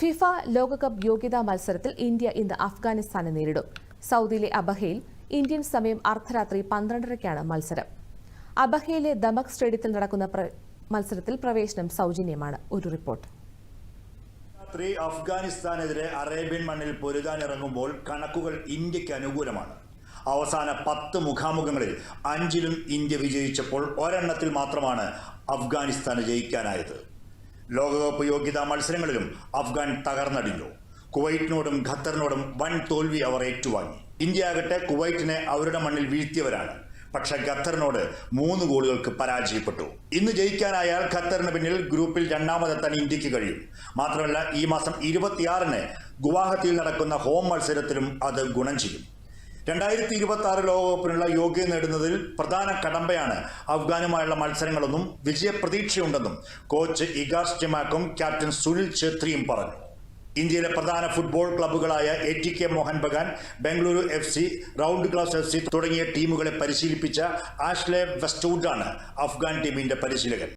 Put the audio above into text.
FIFA ലോകകപ്പ് യോഗ്യതാ മത്സരത്തിൽ ഇന്ത്യ ഇന്ന് അഫ്ഗാനിസ്ഥാനെ നേരിടും. സൗദിയിലെ അബഹയിൽ ഇന്ത്യൻ സമയം അർദ്ധരാത്രി പന്ത്രണ്ടരയ്ക്കാണ് മത്സരം. അബഹയിലെ ദമക് സ്റ്റേഡിയത്തിൽ നടക്കുന്ന മത്സരത്തിൽ പ്രവേശനം സൗജന്യമാണ്. ഒരു റിപ്പോർട്ട്. രാത്രി അഫ്ഗാനിസ്ഥാനെതിരെ അറേബ്യൻ മണ്ണിൽ പൊരുതാനിറങ്ങുമ്പോൾ കണക്കുകൾ ഇന്ത്യയ്ക്ക് അനുകൂലമാണ്. അവസാന പത്ത് മുഖാമുഖങ്ങളിൽ അഞ്ചിലും ഇന്ത്യ വിജയിച്ചപ്പോൾ ഒരെണ്ണത്തിൽ മാത്രമാണ് അഫ്ഗാനിസ്ഥാന് ജയിക്കാനായത്. ലോകകപ്പ് യോഗ്യതാ മത്സരങ്ങളിലും അഫ്ഗാൻ തകർന്നടിഞ്ഞു. കുവൈറ്റിനോടും ഖത്തറിനോടും വൻ തോൽവി അവർ ഏറ്റുവാങ്ങി. ഇന്ത്യ ആകട്ടെ കുവൈറ്റിനെ അവരുടെ മണ്ണിൽ വീഴ്ത്തിയവരാണ്. പക്ഷെ ഖത്തറിനോട് മൂന്ന് ഗോളുകൾക്ക് പരാജയപ്പെട്ടു. ഇന്ന് ജയിക്കാനായാൽ ഖത്തറിന് പിന്നിൽ ഗ്രൂപ്പിൽ രണ്ടാമതെത്താൻ ഇന്ത്യയ്ക്ക് കഴിയും. മാത്രമല്ല ഈ മാസം ഇരുപത്തിയാറിന് ഗുവാഹത്തിയിൽ നടക്കുന്ന ഹോം മത്സരത്തിലും അത് ഗുണം ചെയ്യും. രണ്ടായിരത്തി ഇരുപത്തി ആറ് ലോകകപ്പിനുള്ള യോഗ്യത നേടുന്നതിൽ പ്രധാന കടമ്പയാണ് അഫ്ഗാനുമായുള്ള മത്സരങ്ങളെന്നും വിജയപ്രതീക്ഷയുണ്ടെന്നും കോച്ച് ഇഗാസ് ജിമാക്കും ക്യാപ്റ്റൻ സുനിൽ ഛേത്രിയും പറഞ്ഞു. ഇന്ത്യയിലെ പ്രധാന football ക്ലബ്ബുകളായ A T K Mohun Bagan Bengaluru F C Round Glass F C തുടങ്ങിയ ടീമുകളെ പരിശീലിപ്പിച്ച ആഷ്ലെ വെസ്റ്റ്വുഡാണ് അഫ്ഗാൻ ടീമിന്റെ പരിശീലകൻ.